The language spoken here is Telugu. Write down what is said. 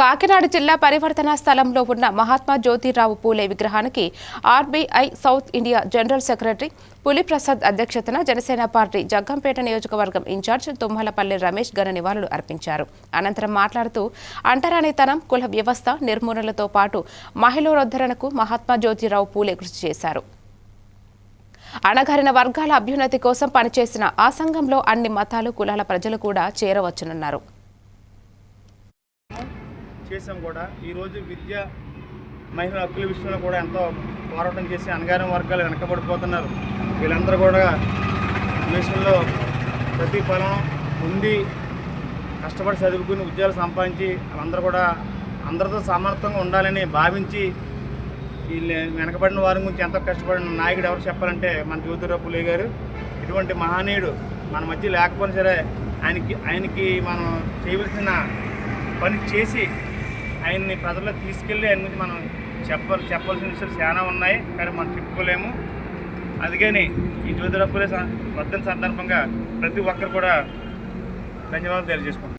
కాకినాడ జిల్లా పరివర్తన స్థలంలో ఉన్న మహాత్మా జ్యోతిరావు పూలే విగ్రహానికి RBI south India general secretary Puliprasad అధ్యక్షతన జనసేన పార్టీ జగ్గంపేట నియోజకవర్గం ఇన్ఛార్జ్ తుమ్మలపల్లి రమేష్ ఘన నివాళులు అర్పించారు. అనంతరం మాట్లాడుతూ అంటరానితనం కుల వ్యవస్థ నిర్మూలనతో పాటు మహిళోద్ధరణకు మహాత్మా జ్యోతిరావు పూలే కృషి చేశారు. అణగారిన వర్గాల అభ్యున్నతి కోసం పనిచేసిన ఆ సంఘంలో అన్ని మతాలు కులాల ప్రజలు కూడా చేరవచ్చునన్నారు. చేసాం కూడా. ఈరోజు విద్య మహిళల హక్కుల విషయంలో కూడా ఎంతో పోరాటం చేసి అణగారిన వర్గాలు వెనకబడిపోతున్నారు. వీళ్ళందరూ కూడా దేశంలో ప్రతిఫలం పొంది కష్టపడి చదువుకుని ఉద్యోగాలు సంపాదించి వాళ్ళందరూ కూడా అందరితో సమర్థంగా ఉండాలని భావించి వీళ్ళు వెనకబడిన వారి గురించి ఎంతో కష్టపడిన నాయకుడు ఎవరు చెప్పాలంటే మన జ్యోతిరావు పులే గారు. ఇటువంటి మహనీయుడు మన మధ్య లేకపోయినా సరే ఆయనకి ఆయనకి మనం చేయవలసిన పని చేసి ఆయన్ని ప్రజల్లో తీసుకెళ్ళి ఆయన గురించి మనం చెప్పాలి చెప్పాల్సిన విషయాలు చాలా ఉన్నాయి. కానీ మనం చెప్పుకోలేము. అందుకని ఈ జ్యోతిరప్పులే పులే వర్ధన సందర్భంగా ప్రతి ఒక్కరు కూడా ధన్యవాదాలు తెలియజేసుకుంటాం